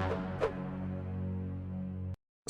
you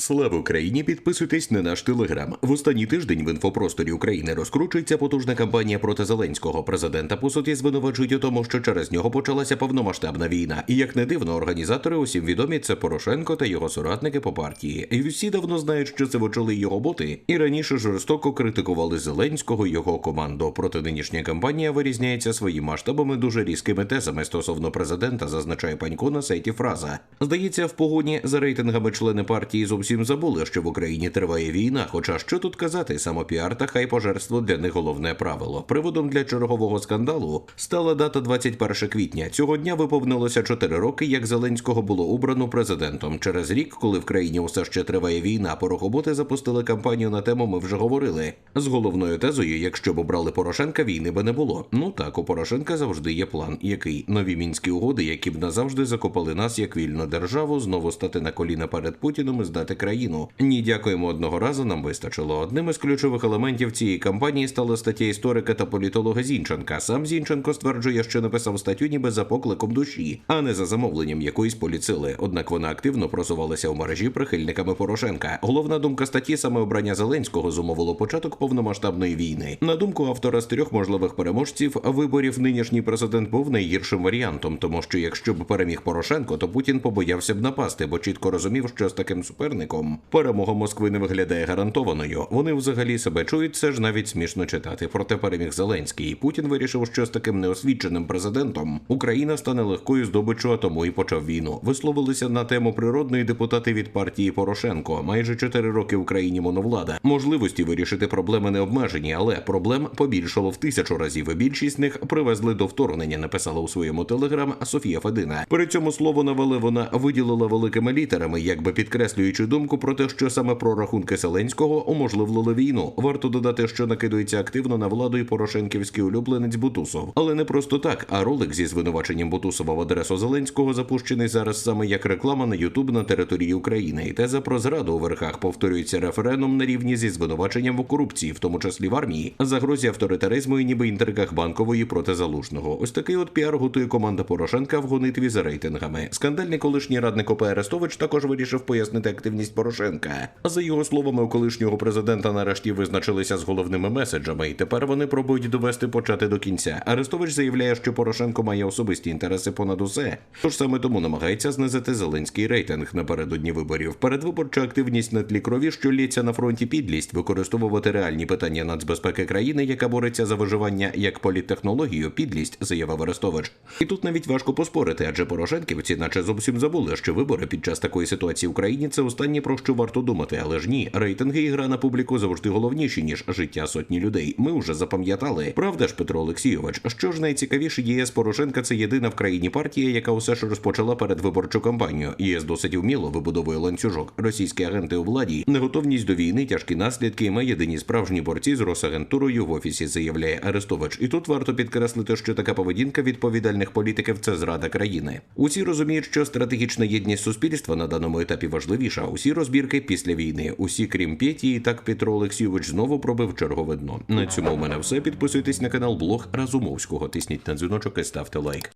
Слава Україні! Підписуйтесь на наш телеграм. В останній тиждень в інфопросторі України розкручується потужна кампанія проти Зеленського. Президента по суті звинувачують у тому, що через нього почалася повномасштабна війна. І як не дивно, організатори усім відомі це Порошенко та його соратники по партії. І всі давно знають, що це вочоли його боти, і раніше жорстоко критикували Зеленського і його команду. Проте нинішня кампанія вирізняється своїми масштабами дуже різкими тезами стосовно президента, зазначає панько на сайті фраза. Здається, в погоні за рейтингами члени партії зовсім забули, що в Україні триває війна. Хоча що тут казати, самопіар та хай пожерство для них головне правило. Приводом для чергового скандалу стала дата 21 квітня. Цього дня виповнилося 4 роки, як Зеленського було обрано президентом. Через рік, коли в країні усе ще триває війна, порохоботи запустили кампанію на тему. Ми вже говорили з головною тезою. Якщо б обрали Порошенка, війни би не було. Ну так у Порошенка завжди є план, який нові мінські угоди, які б назавжди закопали нас як вільну державу, знову стати на коліна перед Путіним і здати країну. Ні, дякуємо одного разу. Нам вистачило. Одним із ключових елементів цієї кампанії стала стаття історика та політолога Зінченка. Сам Зінченко стверджує, що написав статтю ніби за покликом душі, а не за замовленням якоїсь поліцили. Однак вона активно просувалася у мережі прихильниками Порошенка. Головна думка статті саме обрання Зеленського зумовило початок повномасштабної війни. На думку автора з трьох можливих переможців виборів, нинішній президент був найгіршим варіантом, тому що якщо б переміг Порошенко, то Путін побоявся б напасти, бо чітко розумів, що з таким суперником перемога Москви не виглядає гарантованою. Вони взагалі себе чують, це ж навіть смішно читати. Проте переміг Зеленський. І Путін вирішив, що з таким неосвіченим президентом Україна стане легкою здобиччю, а тому і почав війну. Висловилися на тему природної депутати від партії Порошенко. Майже чотири роки в Україні моновлада. Можливості вирішити проблеми не обмежені, але проблем побільшало в тисячу разів. Більшість них привезли до вторгнення. Написала у своєму телеграм Софія Федина. При цьому слово навели вона виділила великими літерами, якби підкреслюючи думку про те, що саме прорахунки Зеленського уможливили війну. Варто додати, що накидується активно на владу і Порошенківський улюбленець Бутусов. Але не просто так. А ролик зі звинуваченням Бутусова в адресу Зеленського запущений зараз саме як реклама на Ютуб на території України. І теза про зраду у верхах повторюється референдум на рівні зі звинуваченням у корупції, в тому числі в армії, загрозі авторитаризму і ніби інтригах банкової проти залужного. Ось такий от піар готує команда Порошенка в гонитві за рейтингами. Скандальний колишній радник ОП Арестович також вирішив пояснити активність Порошенка. За його словами, у колишнього президента нарешті визначилися з головними меседжами, і тепер вони пробують довести почати до кінця. Арестович заявляє, що Порошенко має особисті інтереси понад усе. Тож саме тому намагається знизити зеленський рейтинг напередодні виборів. Передвиборча активність на тлі крові, що лється на фронті підлість, використовувати реальні питання нацбезпеки країни, яка бореться за виживання як політтехнологію, підлість, заявив Арестович. І тут навіть важко поспорити, адже Порошенківці, наче зовсім забули, що вибори під час такої ситуації в Україні це останнє про що варто думати, але ж ні, рейтинги і гра на публіку завжди головніші ніж життя сотні людей. Ми вже запам'ятали. Правда ж, Петро Олексійович, що ж найцікавіше, ЄС Порошенка це єдина в країні партія, яка усе ж розпочала передвиборчу кампанію. ЄС досить вміло вибудовує ланцюжок. Російські агенти у владі, неготовність до війни, тяжкі наслідки. Ми єдині справжні борці з Росагентурою в офісі, заявляє Арестович. І тут варто підкреслити, що така поведінка відповідальних політиків це зрада країни. Усі розуміють, що стратегічна єдність суспільства на даному етапі важливіша. Усі розбірки після війни. Усі, крім Петі, і так Петро Олексійович знову пробив чергове дно. На цьому у мене все. Підписуйтесь на канал Блог Разумовського. Тисніть на дзвіночок і ставте лайк.